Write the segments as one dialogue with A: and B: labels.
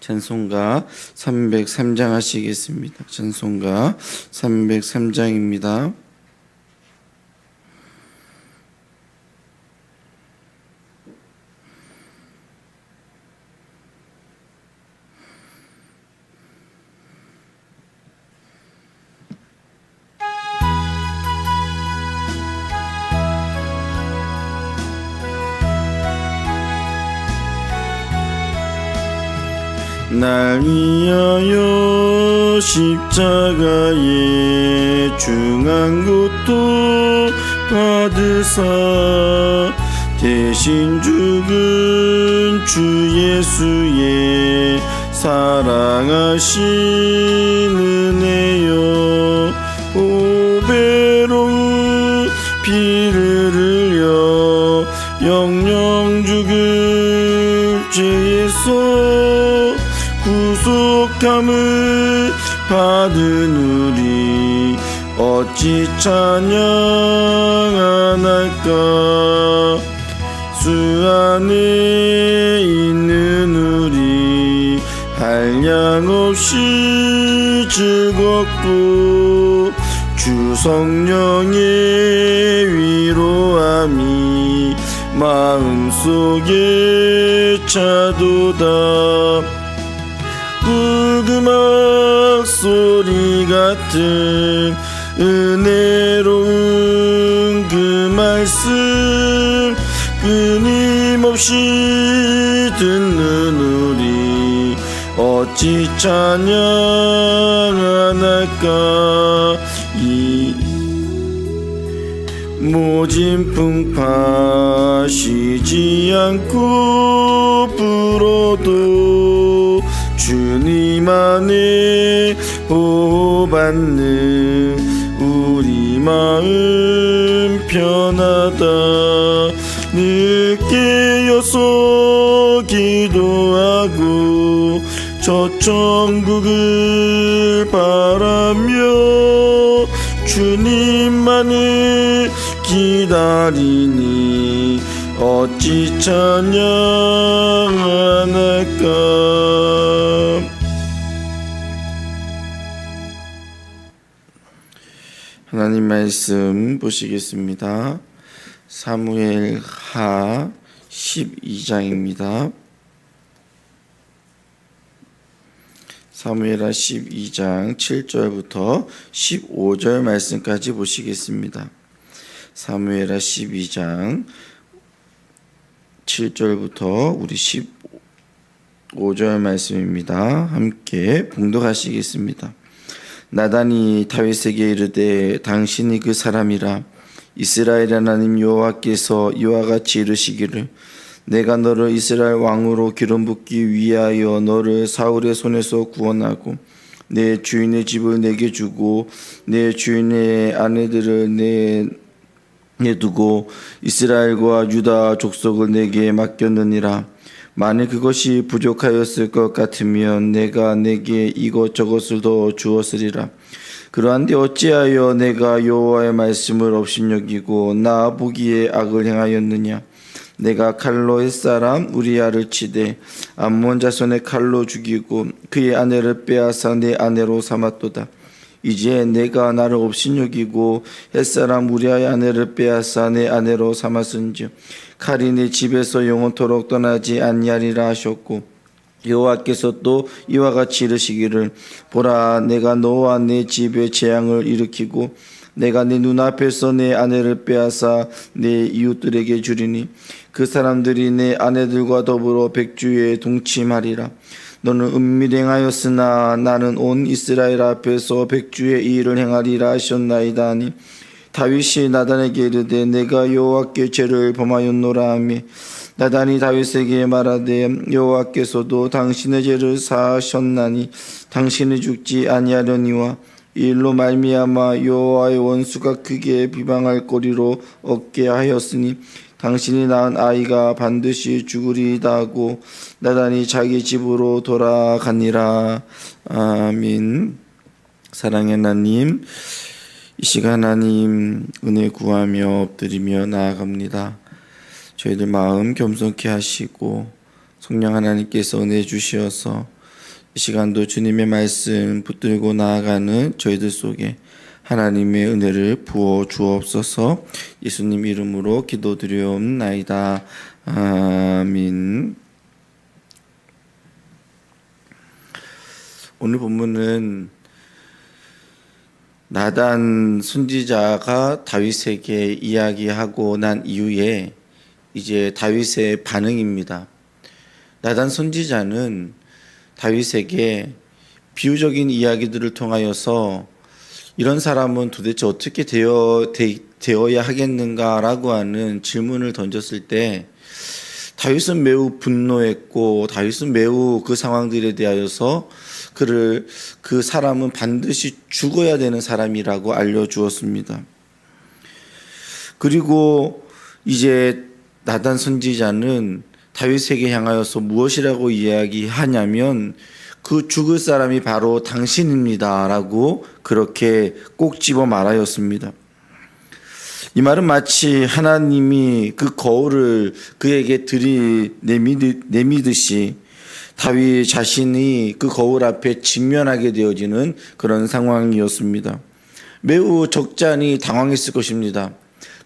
A: 찬송가 303장 하시겠습니다. 찬송가 303장입니다. 날 위하여 십자가에 중한 것도 받으사 대신 죽은 주 예수의 사랑하신 은혜여 오배로운 피 구속함을 받은 우리 어찌 찬양하날까? 수 안에 있는 우리 한량없이 즐겁고 주 성령의 위로함이 마음속에 차도다 붉음악 소리 같은 은혜로운 그 말씀 끊임없이 듣는 우리 어찌 찬양하날까? 이 모진 풍파 쉬지 않고 불어도 주님 안에 보호받는 우리 마음 편하다. 늘 깨어서 기도하고 저 천국을 바라며 주님만을 기다리니 어찌 찬양하날까 하나님 말씀 보시겠습니다. 사무엘 하 12장입니다. 사무엘하 12장 7절부터 15절 말씀까지 보시겠습니다. 사무엘하 12장 7절부터 우리 15절 말씀입니다. 함께 봉독하시겠습니다. 나단이 다윗에게 이르되 당신이 그 사람이라. 이스라엘 하나님 여호와께서 이와 같이 이르시기를. 내가 너를 이스라엘 왕으로 기름 붓기 위하여 너를 사울의 손에서 구원하고 내 주인의 집을 내게 주고 내 주인의 아내들을 내 내두고 이스라엘과 유다 족속을 내게 맡겼느니라 만일 그것이 부족하였을 것 같으면 내가 내게 이것저것을 더 주었으리라. 그러한데 어찌하여 내가 여호와의 말씀을 업신여기고 나 보기에 악을 행하였느냐? 내가 칼로 햇사람 우리아를 치되 암몬 자손의 칼로 죽이고 그의 아내를 빼앗아 내 아내로 삼았도다. 이제 내가 나를 업신여기고 햇사람 우리아의 아내를 빼앗아 내 아내로 삼았은즉 칼이 내 집에서 영원토록 떠나지 아니하리라 하셨고 여호와께서 또 이와 같이 이르시기를 보라 내가 너와 내 집에 재앙을 일으키고 내가 내 눈앞에서 내 아내를 빼앗아 내 이웃들에게 주리니 그 사람들이 내 아내들과 더불어 백주에 동침하리라. 너는 은밀히 행하였으나 나는 온 이스라엘 앞에서 백주의 이 일을 행하리라 하셨나이다 하니 다윗이 나단에게 이르되 내가 여호와께 죄를 범하였노라 하며 나단이 다윗에게 말하되 여호와께서도 당신의 죄를 사하셨나니 당신이 죽지 아니하려니와 이 일로 말미암아 여호와의 원수가 크게 비방할 거리로 얻게 하였으니 당신이 낳은 아이가 반드시 죽으리이다 하고 나단이 자기 집으로 돌아가니라. 아멘. 사랑의 하나님 이 시간 하나님 은혜 구하며 엎드리며 나아갑니다. 저희들 마음 겸손케 하시고 성령 하나님께서 은혜 주시어서 이 시간도 주님의 말씀 붙들고 나아가는 저희들 속에 하나님의 은혜를 부어 주옵소서 예수님 이름으로 기도드리옵나이다. 아멘. 오늘 본문은 나단 선지자가 다윗에게 이야기하고 난 이후에 이제 다윗의 반응입니다. 나단 선지자는 다윗에게 비유적인 이야기들을 통하여서 이런 사람은 도대체 어떻게 되어 되, 되어야 하겠는가라고 하는 질문을 던졌을 때 다윗은 매우 분노했고 다윗은 매우 그 상황들에 대하여서 그를 그 사람은 반드시 죽어야 되는 사람이라고 알려 주었습니다. 그리고 이제 나단 선지자는 다윗에게 향하여서 무엇이라고 이야기하냐면 그 죽을 사람이 바로 당신입니다라고 그렇게 꼭 집어 말하였습니다. 이 말은 마치 하나님이 그 거울을 그에게 들이 내미듯이 다윗 자신이 그 거울 앞에 직면하게 되어지는 그런 상황이었습니다. 매우 적잖이 당황했을 것입니다.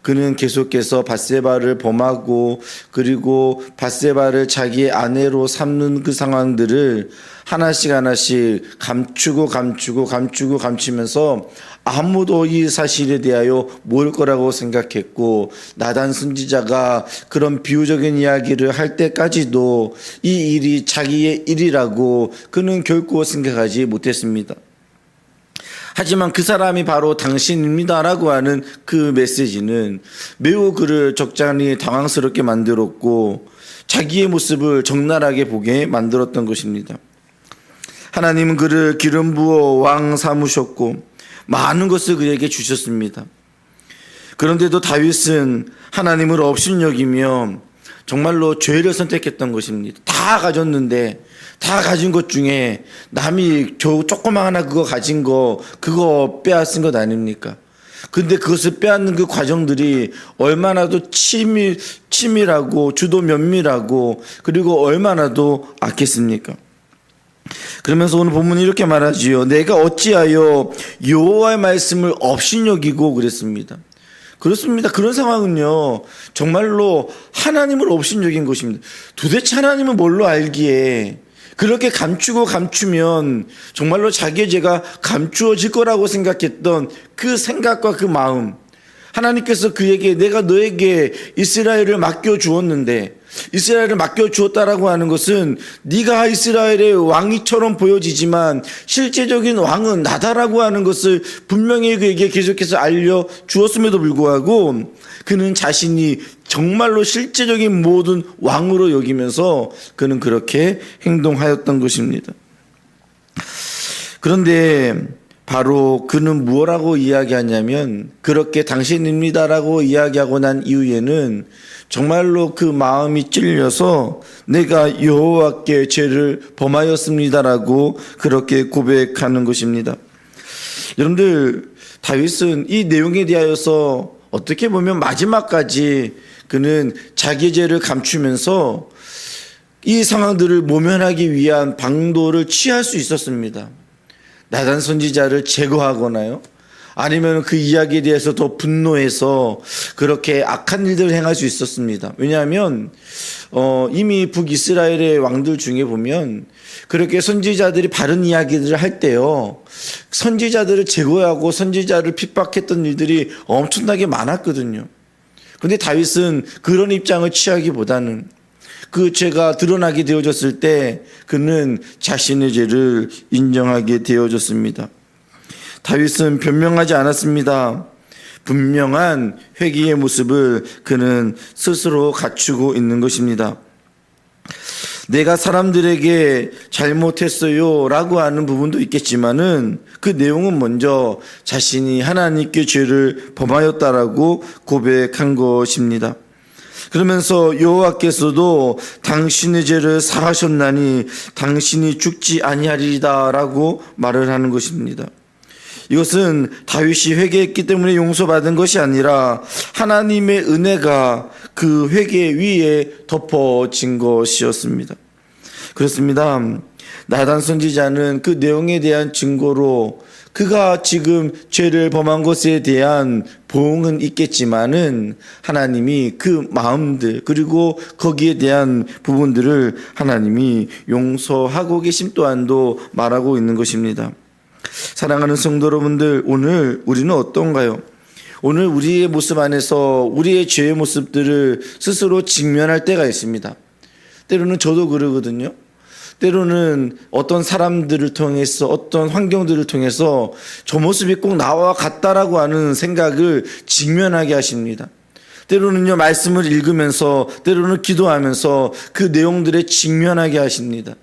A: 그는 계속해서 바세바를 범하고 그리고 바세바를 자기의 아내로 삼는 그 상황들을 하나씩 하나씩 감추고 감추고 감추고 감추면서 아무도 이 사실에 대하여 모를 거라고 생각했고 나단 선지자가 그런 비유적인 이야기를 할 때까지도 이 일이 자기의 일이라고 그는 결코 생각하지 못했습니다. 하지만 그 사람이 바로 당신입니다라고 하는 그 메시지는 매우 그를 적잖이 당황스럽게 만들었고 자기의 모습을 적나라하게 보게 만들었던 것입니다. 하나님은 그를 기름 부어 왕 삼으셨고 많은 것을 그에게 주셨습니다. 그런데도 다윗은 하나님을 업신여기며 정말로 죄를 선택했던 것입니다. 다 가졌는데 다 가진 것 중에 남이 겨우 조그만 하나 그거 가진 거 그거 빼앗은 것 아닙니까? 근데 그것을 빼앗는 그 과정들이 얼마나도 치밀, 치밀하고 주도 면밀하고 그리고 얼마나도 악했습니까? 그러면서 오늘 본문이 이렇게 말하지요. 내가 어찌하여 여호와의 말씀을 업신여기고 그랬습니다. 그렇습니다. 그런 상황은요, 정말로 하나님을 업신여긴 것입니다. 도대체 하나님은 뭘로 알기에 그렇게 감추고 감추면 정말로 자기의 죄가 감추어질 거라고 생각했던 그 생각과 그 마음. 하나님께서 그에게 내가 너에게 이스라엘을 맡겨 주었는데 이스라엘을 맡겨 주었다라고 하는 것은 네가 이스라엘의 왕이처럼 보여지지만 실제적인 왕은 나다라고 하는 것을 분명히 그에게 계속해서 알려 주었음에도 불구하고 그는 자신이 정말로 실제적인 모든 왕으로 여기면서 그는 그렇게 행동하였던 것입니다. 그런데 바로 그는 무엇라고 이야기하냐면 그렇게 당신입니다라고 이야기하고 난 이후에는 정말로 그 마음이 찔려서 내가 여호와께 죄를 범하였습니다라고 그렇게 고백하는 것입니다. 여러분들 다윗은 이 내용에 대하여서 어떻게 보면 마지막까지 그는 자기 죄를 감추면서 이 상황들을 모면하기 위한 방도를 취할 수 있었습니다. 나단 선지자를 제거하거나요. 아니면 그 이야기에 대해서 더 분노해서 그렇게 악한 일들을 행할 수 있었습니다. 왜냐하면 어, 이미 북이스라엘의 왕들 중에 보면 그렇게 선지자들이 바른 이야기들을 할 때요. 선지자들을 제거하고 선지자를 핍박했던 일들이 엄청나게 많았거든요. 근데 다윗은 그런 입장을 취하기보다는 그 죄가 드러나게 되어졌을 때 그는 자신의 죄를 인정하게 되어졌습니다. 다윗은 변명하지 않았습니다. 분명한 회개의 모습을 그는 스스로 갖추고 있는 것입니다. 내가 사람들에게 잘못했어요 라고 하는 부분도 있겠지만은 그 내용은 먼저 자신이 하나님께 죄를 범하였다라고 고백한 것입니다. 그러면서 여호와께서도 당신의 죄를 사하셨나니 당신이 죽지 아니하리다라고 말을 하는 것입니다. 이것은 다윗이 회개했기 때문에 용서받은 것이 아니라 하나님의 은혜가 그 회개 위에 덮어진 것이었습니다. 그렇습니다. 나단 선지자는 그 내용에 대한 증거로 그가 지금 죄를 범한 것에 대한 보응은 있겠지만은 하나님이 그 마음들 그리고 거기에 대한 부분들을 하나님이 용서하고 계심 또한도 말하고 있는 것입니다. 사랑하는 성도 여러분들, 오늘 우리는 어떤가요? 오늘 우리의 모습 안에서 우리의 죄의 모습들을 스스로 직면할 때가 있습니다. 때로는 저도 그러거든요. 때로는 어떤 사람들을 통해서 어떤 환경들을 통해서 저 모습이 꼭 나와 같다라고 하는 생각을 직면하게 하십니다. 때로는요, 말씀을 읽으면서, 때로는 기도하면서 그 내용들에 직면하게 하십니다.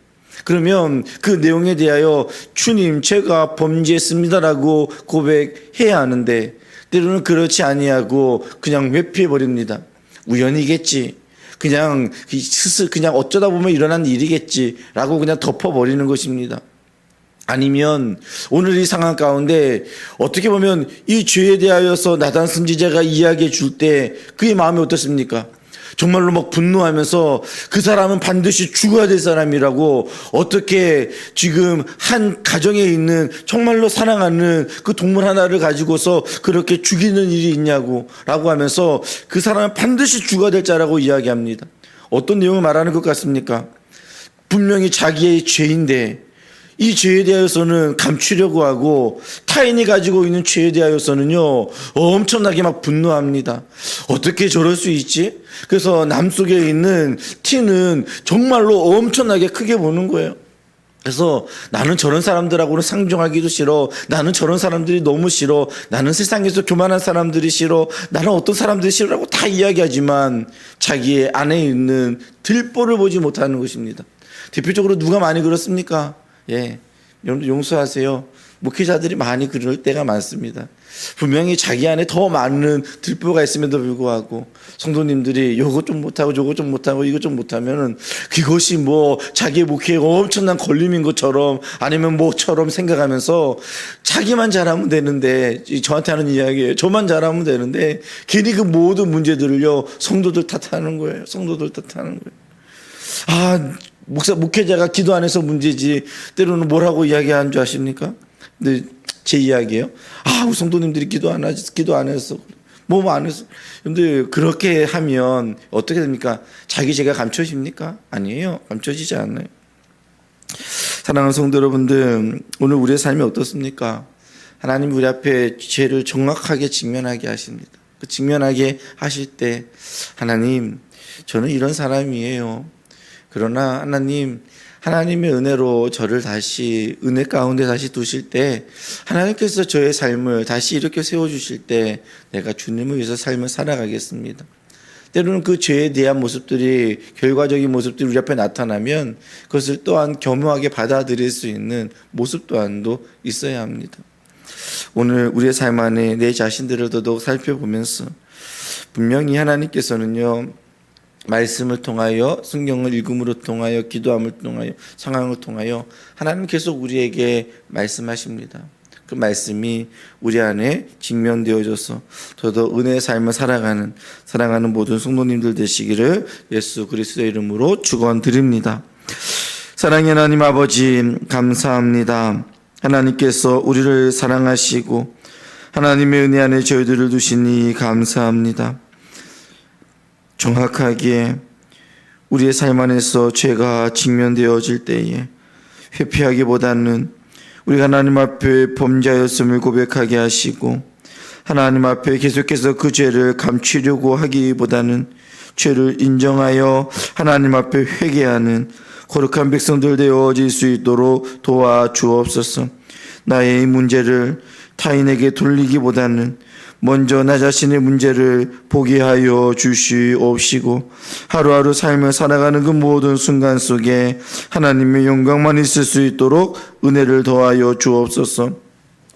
A: 그러면 그 내용에 대하여 주님 제가 범죄했습니다라고 고백해야 하는데 때로는 그렇지 아니하고 그냥 회피해 버립니다. 우연이겠지. 그냥 스스 그냥 어쩌다 보면 일어난 일이겠지라고 그냥 덮어 버리는 것입니다. 아니면 오늘 이 상황 가운데 어떻게 보면 이 죄에 대하여서 나단 선지자가 이야기해 줄 때 그의 마음이 어떻습니까? 정말로 막 분노하면서 그 사람은 반드시 죽어야 될 사람이라고 어떻게 지금 한 가정에 있는 정말로 사랑하는 그 동물 하나를 가지고서 그렇게 죽이는 일이 있냐고 라고 하면서 그 사람은 반드시 죽어야 될 자라고 이야기합니다. 어떤 내용을 말하는 것 같습니까? 분명히 자기의 죄인데 이 죄에 대하여서는 감추려고 하고 타인이 가지고 있는 죄에 대하여서는요 엄청나게 막 분노합니다. 어떻게 저럴 수 있지? 그래서 남 속에 있는 티는 정말로 엄청나게 크게 보는 거예요. 그래서 나는 저런 사람들하고는 상종하기도 싫어. 나는 저런 사람들이 너무 싫어. 나는 세상에서 교만한 사람들이 싫어. 나는 어떤 사람들이 싫어라고 다 이야기하지만 자기의 안에 있는 들보를 보지 못하는 것입니다. 대표적으로 누가 많이 그렇습니까? 예. 여러분들 용서하세요. 목회자들이 많이 그럴 때가 많습니다. 분명히 자기 안에 더 많은 들보가 있음에도 불구하고 성도님들이 요거 좀 못하고 저거 좀 못하고 이거 좀 못하면은 그것이 뭐 자기의 목회에 엄청난 걸림인 것처럼 아니면 뭐처럼 생각하면서 자기만 잘하면 되는데 저한테 하는 이야기예요. 저만 잘하면 되는데 괜히 그 모든 문제들을요 성도들 탓하는 거예요. 성도들 탓하는 거예요. 아 목사 목회자가 기도 안 해서 문제지 때로는 뭐라고 이야기하는 줄 아십니까? 근데 제 이야기예요. 아, 우리 성도님들이 기도 안 하지, 기도 안 했어. 뭐안 했어. 근데 그렇게 하면 어떻게 됩니까? 자기 죄가 감춰집니까? 아니에요. 감춰지지 않아요. 사랑하는 성도 여러분들, 오늘 우리의 삶이 어떻습니까? 하나님 우리 앞에 죄를 정확하게 직면하게 하십니다. 그 직면하게 하실 때 하나님, 저는 이런 사람이에요. 그러나 하나님 하나님의 은혜로 저를 다시 은혜 가운데 다시 두실 때 하나님께서 저의 삶을 다시 이렇게 세워 주실 때 내가 주님을 위해서 삶을 살아가겠습니다. 때로는 그 죄에 대한 모습들이 결과적인 모습들이 우리 앞에 나타나면 그것을 또한 겸허하게 받아들일 수 있는 모습 또한도 있어야 합니다. 오늘 우리의 삶 안에 내 자신들을 더더욱 살펴보면서 분명히 하나님께서는요 말씀을 통하여 성경을 읽음으로 통하여 기도함을 통하여 상황을 통하여 하나님 계속 우리에게 말씀하십니다. 그 말씀이 우리 안에 직면되어져서 더더 은혜의 삶을 살아가는 사랑하는 모든 성도님들 되시기를 예수 그리스도의 이름으로 축원드립니다. 사랑의 하나님 아버지 감사합니다. 하나님께서 우리를 사랑하시고 하나님의 은혜 안에 저희들을 두시니 감사합니다. 정확하게 우리의 삶 안에서 죄가 직면되어질 때에 회피하기보다는 우리가 하나님 앞에 범죄하였음을 고백하게 하시고 하나님 앞에 계속해서 그 죄를 감추려고 하기보다는 죄를 인정하여 하나님 앞에 회개하는 거룩한 백성들 되어질 수 있도록 도와주옵소서. 나의 이 문제를 타인에게 돌리기보다는 먼저 나 자신의 문제를 보게 하여 주시옵시고 하루하루 삶을 살아가는 그 모든 순간 속에 하나님의 영광만 있을 수 있도록 은혜를 더하여 주옵소서.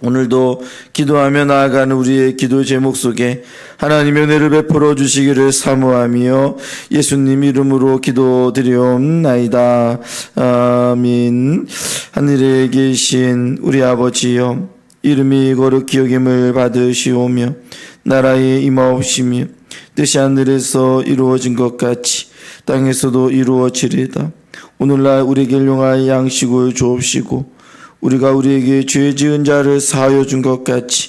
A: 오늘도 기도하며 나아가는 우리의 기도 제목 속에 하나님의 은혜를 베풀어 주시기를 사모하며 예수님 이름으로 기도드리옵나이다. 아민. 하늘에 계신 우리 아버지여 이름이 거룩 기억임을 받으시오며 나라의 임하옵시며 뜻이 하늘에서 이루어진 것 같이 땅에서도 이루어지리다. 오늘날 우리에게 일용할 양식을 주옵시고 우리가 우리에게 죄 지은 자를 사하여 준 것 같이